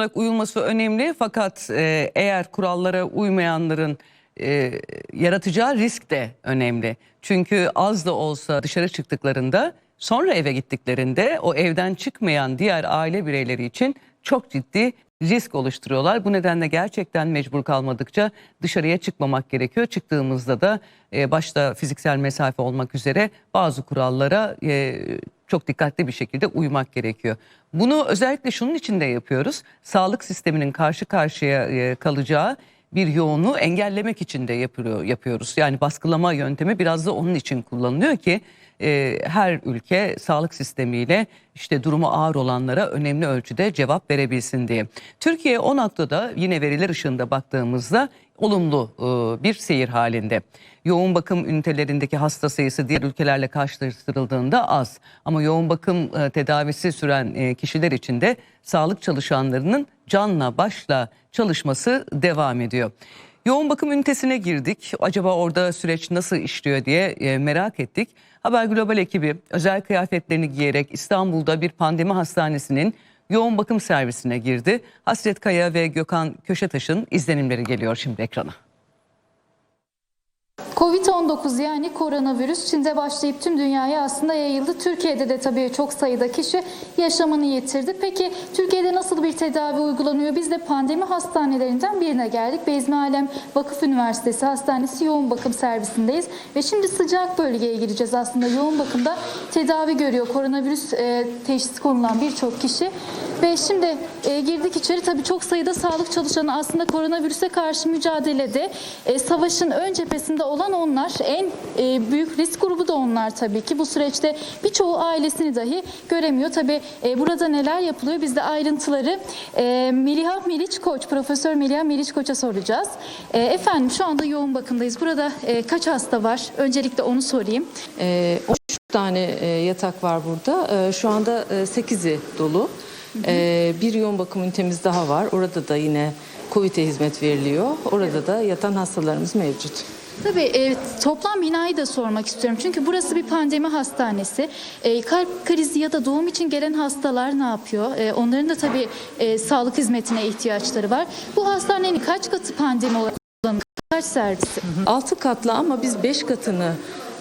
olarak uyulması önemli fakat e, eğer kurallara uymayanların e, yaratacağı risk de önemli. Çünkü az da olsa dışarı çıktıklarında sonra eve gittiklerinde o evden çıkmayan diğer aile bireyleri için çok ciddi risk oluşturuyorlar. Bu nedenle gerçekten mecbur kalmadıkça dışarıya çıkmamak gerekiyor. Çıktığımızda da e, başta fiziksel mesafe olmak üzere bazı kurallara e, çok dikkatli bir şekilde uymak gerekiyor. Bunu özellikle şunun için de yapıyoruz. Sağlık sisteminin karşı karşıya e, kalacağı bir yoğunluğu engellemek için de yapıyor, yapıyoruz. Yani baskılama yöntemi biraz da onun için kullanılıyor ki e, her ülke sağlık sistemiyle işte durumu ağır olanlara önemli ölçüde cevap verebilsin diye. Türkiye o noktada yine veriler ışığında baktığımızda olumlu e, bir seyir halinde. Yoğun bakım ünitelerindeki hasta sayısı diğer ülkelerle karşılaştırıldığında az. Ama yoğun bakım e, tedavisi süren e, kişiler için de sağlık çalışanlarının canla başla çalışması devam ediyor. Yoğun bakım ünitesine girdik. Acaba orada süreç nasıl işliyor diye e, merak ettik. Haber Global ekibi özel kıyafetlerini giyerek İstanbul'da bir pandemi hastanesinin yoğun bakım servisine girdi. Hasret Kaya ve Gökhan Köşetaş'ın izlenimleri geliyor şimdi ekrana. Covid-19 yani koronavirüs Çin'de başlayıp tüm dünyaya aslında yayıldı. Türkiye'de de tabii çok sayıda kişi yaşamını yitirdi. Peki Türkiye'de nasıl bir tedavi uygulanıyor? Biz de pandemi hastanelerinden birine geldik. Bezmi Alem Vakıf Üniversitesi Hastanesi yoğun bakım servisindeyiz. Ve şimdi sıcak bölgeye gireceğiz aslında. Yoğun bakımda tedavi görüyor. Koronavirüs e, teşhisi konulan birçok kişi. Ve şimdi e, girdik içeri. Tabii çok sayıda sağlık çalışanı aslında koronavirüse karşı mücadelede e, savaşın ön cephesinde olan onlar. En e, büyük risk grubu da onlar tabii ki. Bu süreçte birçoğu ailesini dahi göremiyor. Tabii e, burada neler yapılıyor? Biz de ayrıntıları e, Meliha Meriç Koç, Profesör Meliha Meriç Koç'a soracağız. E, efendim şu anda yoğun bakımdayız. Burada e, kaç hasta var? Öncelikle onu sorayım. Ee, 13 tane e, yatak var burada. Ee, Şu anda e, 8'i dolu. Ee, Bir yoğun bakım ünitemiz daha var. Orada da yine COVID'e hizmet veriliyor. Orada da yatan hastalarımız mevcut. Tabii e, toplam binayı da sormak istiyorum. Çünkü burası bir pandemi hastanesi. E, kalp krizi ya da doğum için gelen hastalar ne yapıyor? E, onların da tabii e, sağlık hizmetine ihtiyaçları var. Bu hastanenin kaç katı pandemi olarak kullanılıyor? Kaç servisi? 6 katlı ama biz 5 katını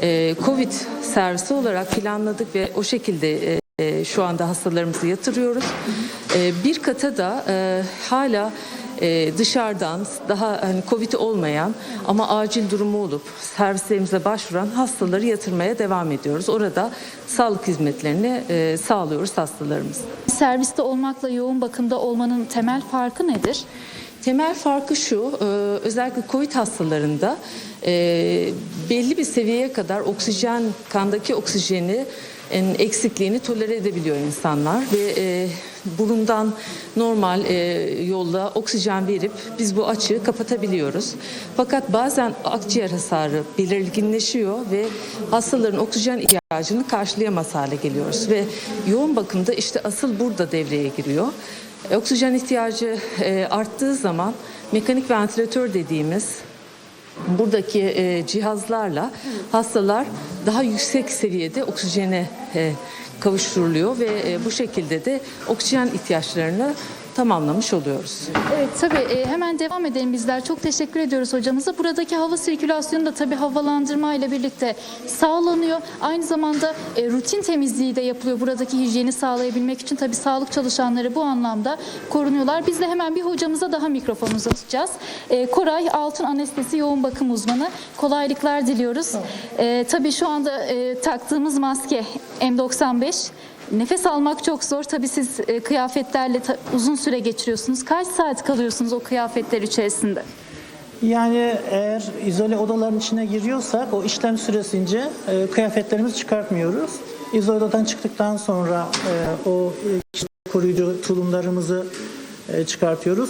e, COVID servisi olarak planladık ve o şekilde e, e, şu anda hastalarımızı yatırıyoruz. E, bir kata da e, hala e, dışarıdan daha hani COVID olmayan ama acil durumu olup servislerimize başvuran hastaları yatırmaya devam ediyoruz. Orada sağlık hizmetlerini e, sağlıyoruz hastalarımız. Serviste olmakla yoğun bakımda olmanın temel farkı nedir? Temel farkı şu, e, özellikle COVID hastalarında e, belli bir seviyeye kadar oksijen, kandaki oksijeni en eksikliğini tolere edebiliyor insanlar ve e, burundan normal e, yolla oksijen verip biz bu açığı kapatabiliyoruz. Fakat bazen akciğer hasarı belirginleşiyor ve hastaların oksijen ihtiyacını karşılayamaz hale geliyoruz ve yoğun bakımda işte asıl burada devreye giriyor. E, Oksijen ihtiyacı e, arttığı zaman mekanik ventilatör dediğimiz buradaki e, cihazlarla hastalar daha yüksek seviyede oksijene e, kavuşturuluyor ve e, bu şekilde de oksijen ihtiyaçlarını tamamlamış oluyoruz. Evet tabii e, hemen devam edelim bizler. Çok teşekkür ediyoruz hocamıza. Buradaki hava sirkülasyonu da tabii havalandırma ile birlikte sağlanıyor. Aynı zamanda e, rutin temizliği de yapılıyor. Buradaki hijyeni sağlayabilmek için tabii sağlık çalışanları bu anlamda korunuyorlar. Biz de hemen bir hocamıza daha mikrofon uzatacağız. E, Koray Altın Anestezi Yoğun Bakım Uzmanı. Kolaylıklar diliyoruz. E, tabii şu anda taktığımız maske M95. Nefes almak çok zor. Tabii siz e, kıyafetlerle uzun süre geçiriyorsunuz. Kaç saat kalıyorsunuz o kıyafetler içerisinde? Yani eğer izole odaların içine giriyorsak o işlem süresince e, kıyafetlerimizi çıkartmıyoruz. İzole odadan çıktıktan sonra e, o e, işte koruyucu tulumlarımızı e, çıkartıyoruz.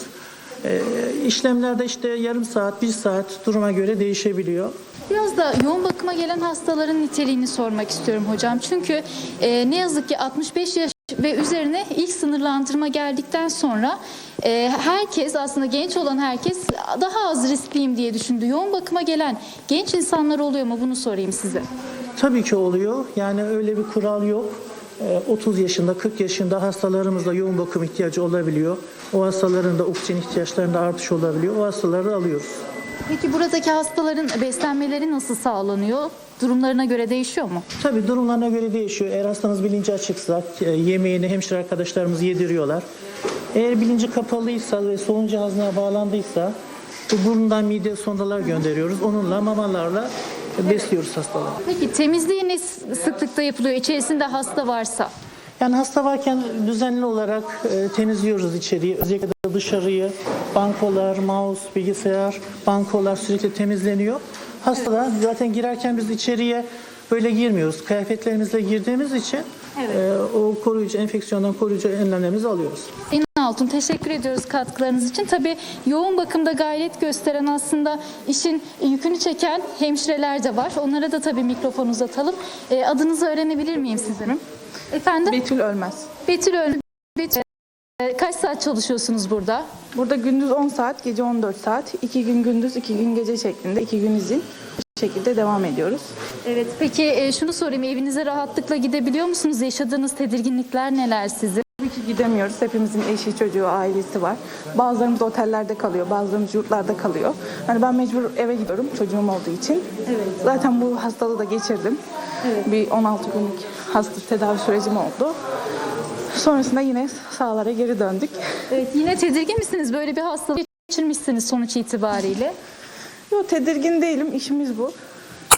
E, işlemlerde işte yarım saat, bir saat duruma göre değişebiliyor. Biraz da yoğun bakıma gelen hastaların niteliğini sormak istiyorum hocam. Çünkü e, ne yazık ki 65 yaş ve üzerine ilk sınırlandırma geldikten sonra e, herkes aslında genç olan herkes daha az riskliyim diye düşündü. Yoğun bakıma gelen genç insanlar oluyor mu bunu sorayım size. Tabii ki oluyor. Yani öyle bir kural yok. e, 30 yaşında, 40 yaşında hastalarımızda yoğun bakım ihtiyacı olabiliyor. O hastaların da oksijen ihtiyaçlarında artış olabiliyor. O hastaları alıyoruz. Peki buradaki hastaların beslenmeleri nasıl sağlanıyor? Durumlarına göre değişiyor mu? Tabii durumlarına göre değişiyor. Eğer hastamız bilinci açıksa e, yemeğini hemşire arkadaşlarımız yediriyorlar. Eğer bilinci kapalıysa ve solunum cihazına bağlandıysa bu burundan mide sondalar gönderiyoruz. Onunla mamalarla besliyoruz hastaları. Peki temizliği ne sıklıkta yapılıyor içerisinde hasta varsa? Yani hasta varken düzenli olarak e, temizliyoruz içeriği. Özellikle dışarıyı, bankolar, mouse, bilgisayar, bankolar sürekli temizleniyor. Hastalar zaten girerken biz içeriye böyle girmiyoruz. Kıyafetlerimizle girdiğimiz için e, o koruyucu, enfeksiyondan koruyucu önlemlerimizi alıyoruz. Altun teşekkür ediyoruz katkılarınız için. Tabii yoğun bakımda gayret gösteren aslında işin yükünü çeken hemşireler de var. Onlara da tabii mikrofon uzatalım. E, adınızı öğrenebilir miyim sizin? Efendim? Betül Ölmez. Betül Ön. Betül. E, Kaç saat çalışıyorsunuz burada? Burada gündüz 10 saat, gece 14 saat. 2 gün gündüz, 2 gün gece şeklinde, 2 gün izin. Bu şekilde devam ediyoruz. Evet. Peki e, şunu sorayım. Evinize rahatlıkla gidebiliyor musunuz? Yaşadığınız tedirginlikler neler sizin? Tabii ki gidemiyoruz. Hepimizin eşi, çocuğu, ailesi var. Bazılarımız otellerde kalıyor, bazılarımız yurtlarda kalıyor. Hani ben mecbur eve gidiyorum çocuğum olduğu için. Zaten bu hastalığı da geçirdim. Bir 16 günlük hasta tedavi sürecim oldu. Sonrasında yine sahalara geri döndük. Evet. Yine tedirgin misiniz? Böyle bir hastalık geçirmişsiniz sonuç itibariyle. Yok tedirgin değilim, işimiz bu.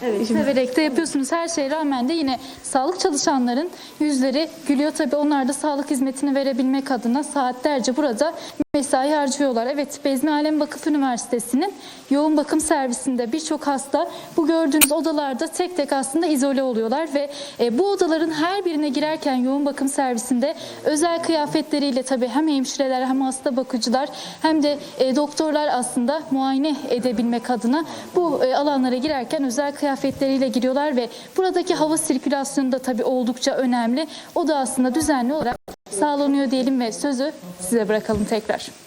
Evet, severek de yapıyorsunuz. Her şeye rağmen de yine sağlık çalışanların yüzleri gülüyor. Tabii onlar da sağlık hizmetini verebilmek adına saatlerce burada mesai harcıyorlar. Evet, Bezmi Alem Vakıf Üniversitesi'nin yoğun bakım servisinde birçok hasta bu gördüğünüz odalarda tek tek aslında izole oluyorlar ve e, bu odaların her birine girerken yoğun bakım servisinde özel kıyafetleriyle tabii hem hemşireler hem hasta bakıcılar hem de e, doktorlar aslında muayene edebilmek adına bu e, alanlara girerken özel kıyafetleriyle giriyorlar ve buradaki hava sirkülasyonu da tabii oldukça önemli. O da aslında düzenli olarak sağlanıyor diyelim ve sözü size bırakalım tekrar.